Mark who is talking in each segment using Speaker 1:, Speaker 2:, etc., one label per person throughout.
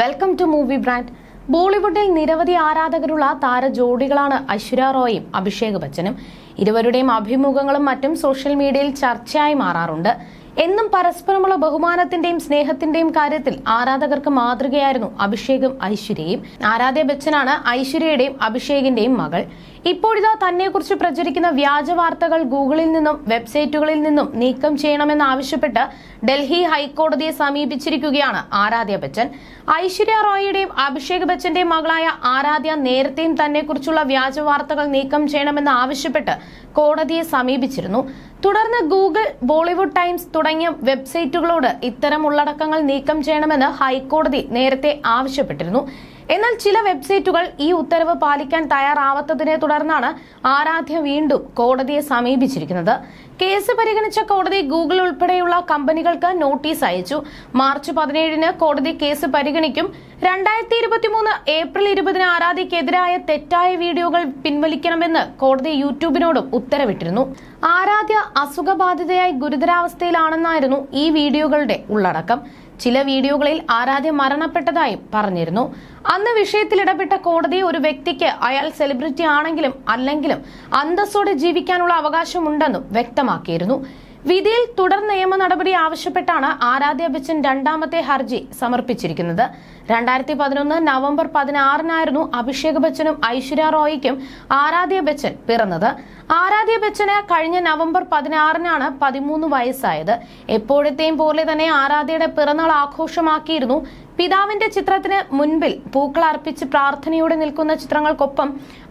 Speaker 1: Welcome to movie brand ബോളിവുഡിൽ നിരവധി ആരാധകരുള്ള താര ജോഡികളാണ് ഐശ്വര്യ റോയും അഭിഷേക് ബച്ചനും. ഇരുവരുടെയും അഭിമുഖങ്ങളും മറ്റും സോഷ്യൽ മീഡിയയിൽ ചർച്ചയായി മാറാറുണ്ട്. എന്നും പരസ്പരമുള്ള ബഹുമാനത്തിന്റെയും സ്നേഹത്തിന്റെയും കാര്യത്തിൽ ആരാധകർക്ക് മാതൃകയായിരുന്നു അഭിഷേകും ഐശ്വര്യയും. ആരാധ്യ ബച്ചനാണ് ഐശ്വര്യയുടെയും അഭിഷേകിന്റെയും മകൾ. ഇപ്പോഴിതാ തന്നെക്കുറിച്ച് പ്രചരിക്കുന്ന വ്യാജ വാർത്തകൾ ഗൂഗിളിൽ നിന്നും വെബ്സൈറ്റുകളിൽ നിന്നും നീക്കം ചെയ്യണമെന്നാവശ്യപ്പെട്ട് ഡൽഹി ഹൈക്കോടതിയെ സമീപിച്ചിരിക്കുകയാണ് ആരാധ്യ ബച്ചൻ. ഐശ്വര്യ റോയിയുടെയും അഭിഷേക് ബച്ചന്റെയും മകളായ ആരാധ്യ നേരത്തെയും തന്നെക്കുറിച്ചുള്ള വ്യാജ വാർത്തകൾ നീക്കം ചെയ്യണമെന്ന് ആവശ്യപ്പെട്ട് കോടതിയെ സമീപിച്ചിരുന്നു. തുടർന്ന് ഗൂഗിൾ ബോളിവുഡ് ടൈംസ് തുടങ്ങിയ വെബ്സൈറ്റുകളോട് ഇത്തരം ഉള്ളടക്കങ്ങൾ നീക്കം ചെയ്യണമെന്ന് ഹൈക്കോടതി നേരത്തെ ആവശ്യപ്പെട്ടിരുന്നു. എന്നാൽ ചില വെബ്സൈറ്റുകൾ ഈ ഉത്തരവ് പാലിക്കാൻ തയ്യാറാവാത്തതിനെ തുടർന്നാണ് ആരാധ്യ വീണ്ടും കോടതിയെ സമീപിച്ചിരിക്കുന്നത്. കേസ് പരിഗണിച്ച കോടതി ഗൂഗിൾ ഉൾപ്പെടെയുള്ള കമ്പനികൾക്ക് നോട്ടീസ് അയച്ചു. മാർച്ച് പതിനേഴിന് കോടതി കേസ് പരിഗണിക്കും. രണ്ടായിരത്തി ഇരുപത്തിമൂന്ന് ഏപ്രിൽ ഇരുപതിന് ആരാധ്യക്കെതിരായ തെറ്റായ വീഡിയോകൾ പിൻവലിക്കണമെന്ന് കോടതി യൂട്യൂബിനോടും ഉത്തരവിട്ടിരുന്നു. ആരാധ്യ അസുഖബാധിതയായി ഗുരുതരാവസ്ഥയിലാണെന്നായിരുന്നു ഈ വീഡിയോകളുടെ ഉള്ളടക്കം. ചില വീഡിയോകളിൽ ആരാധ്യ മരണപ്പെട്ടതായും പറഞ്ഞിരുന്നു. അന്ന് വിഷയത്തിൽ ഇടപെട്ട കോടതി ഒരു വ്യക്തിക്ക് അയാൾ സെലിബ്രിറ്റി ആണെങ്കിലും അല്ലെങ്കിലും അന്തസ്സോടെ ജീവിക്കാനുള്ള അവകാശമുണ്ടെന്നും വ്യക്തമാക്കിയിരുന്നു. വിധിയിൽ തുടർ നിയമ നടപടി ആവശ്യപ്പെട്ടാണ് ആരാധ്യ ബച്ചൻ രണ്ടാമത്തെ ഹർജി സമർപ്പിച്ചിരിക്കുന്നത്. രണ്ടായിരത്തി പതിനൊന്ന് നവംബർ പതിനാറിനായിരുന്നു അഭിഷേക് ബച്ചനും ഐശ്വര്യ റോയിക്കും ആരാധ്യ ബച്ചൻ പിറന്നത്. ആരാധ്യ ബച്ചന് കഴിഞ്ഞ നവംബർ പതിനാറിനാണ് പതിമൂന്ന് വയസ്സായത്. എപ്പോഴത്തെയും പോലെ തന്നെ ആരാധ്യയുടെ പിറന്നാൾ ആഘോഷമാക്കിയിരുന്നു. പിതാവിന്റെ ചിത്രത്തിന് മുൻപിൽ പൂക്കൾ അർപ്പിച്ച് പ്രാർത്ഥനയോടെ നിൽക്കുന്ന ചിത്രങ്ങൾക്കൊപ്പം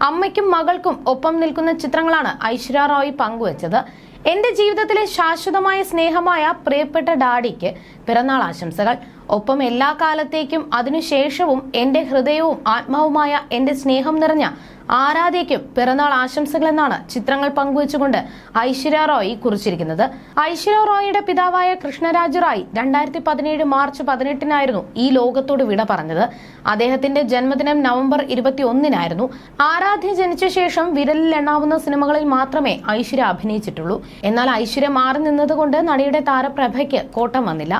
Speaker 1: അമ്മയ്ക്കും മകൾക്കും ഒപ്പം നിൽക്കുന്ന ചിത്രങ്ങളാണ് ഐശ്വര്യ റോയ് പങ്കുവച്ചത്. എന്റെ ജീവിതത്തിലെ ശാശ്വതമായ സ്നേഹമായ പ്രിയപ്പെട്ട ഡാഡിക്ക് പിറന്നാൾ ആശംസകൾ. ഒപ്പം എല്ലാ കാലത്തേക്കും അതിനുശേഷവും എന്റെ ഹൃദയവും ആത്മാവുമായ എന്റെ സ്നേഹം നിറഞ്ഞ ആരാധ്യയ്ക്കും പിറന്നാൾ ആശംസകൾ എന്നാണ് ചിത്രങ്ങൾ പങ്കുവച്ചുകൊണ്ട് ഐശ്വര്യ റോയ് കുറിച്ചിരിക്കുന്നത്. ഐശ്വര്യ റോയിയുടെ പിതാവായ കൃഷ്ണരാജ് റായ് രണ്ടായിരത്തി പതിനേഴ് മാർച്ച് പതിനെട്ടിനായിരുന്നു ഈ ലോകത്തോട് വിട പറഞ്ഞത്. അദ്ദേഹത്തിന്റെ ജന്മദിനം നവംബർ ഇരുപത്തി ഒന്നിനായിരുന്നു ആരാധ്യ ജനിച്ച ശേഷം വിരലിൽ എണ്ണാവുന്ന സിനിമകളിൽ മാത്രമേ ഐശ്വര്യ അഭിനയിച്ചിട്ടുള്ളൂ. എന്നാൽ ഐശ്വര്യ മാറി നിന്നതുകൊണ്ട് നടിയുടെ താരപ്രഭയ്ക്ക് കോട്ടം വന്നില്ല.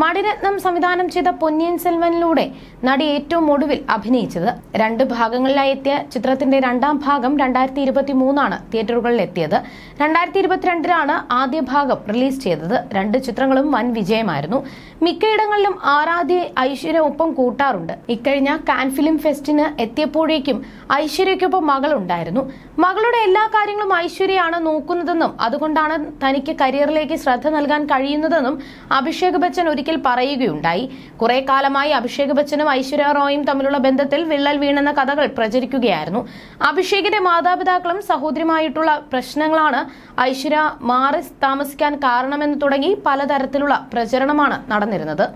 Speaker 1: മണിരത്നം സംവിധാനം ചെയ്ത പൊന്നിയൻ സെൽവനിലൂടെ നടി ഏറ്റവും ഒടുവിൽ അഭിനയിച്ചത്. രണ്ട് ഭാഗങ്ങളിലായി എത്തിയ ചിത്രത്തിന്റെ രണ്ടാം ഭാഗം രണ്ടായിരത്തി ഇരുപത്തി മൂന്നാണ് തിയേറ്ററുകളിൽ എത്തിയത്. രണ്ടായിരത്തി ഇരുപത്തിരണ്ടിലാണ് ആദ്യ ഭാഗം റിലീസ് ചെയ്തത്. രണ്ട് ചിത്രങ്ങളും വൻ വിജയമായിരുന്നു. മിക്കയിടങ്ങളിലും ആരാധ്യയെ ഐശ്വര്യ ഒപ്പം കൂട്ടാറുണ്ട്. ഇക്കഴിഞ്ഞ കാൻ ഫിലിം ഫെസ്റ്റിന് എത്തിയപ്പോഴേക്കും ഐശ്വര്യയ്ക്കൊപ്പം മകളുണ്ടായിരുന്നു. മകളുടെ എല്ലാ കാര്യങ്ങളും ഐശ്വര്യയാണ് നോക്കുന്നതെന്നും അതുകൊണ്ടാണ് തനിക്ക് കരിയറിലേക്ക് ശ്രദ്ധ നൽകാൻ കഴിയുന്നതെന്നും അഭിഷേക് ബച്ചൻ ഒരിക്കൽ പറയുകയുണ്ടായി. കുറെ കാലമായി അഭിഷേക് ബച്ചനും ഐശ്വര്യ റോയും തമ്മിലുള്ള ബന്ധത്തിൽ വിള്ളൽ വീണെന്ന കഥകൾ പ്രചരിക്കുകയായിരുന്നു. അഭിഷേകിന്റെ മാതാപിതാക്കളും സഹോദരിയുമായിട്ടുള്ള പ്രശ്നങ്ങളാണ് ഐശ്വര്യ മാറി താമസിക്കാൻ കാരണമെന്ന് തുടങ്ങി പലതരത്തിലുള്ള പ്രചരണമാണ് നടന്നിരുന്നത്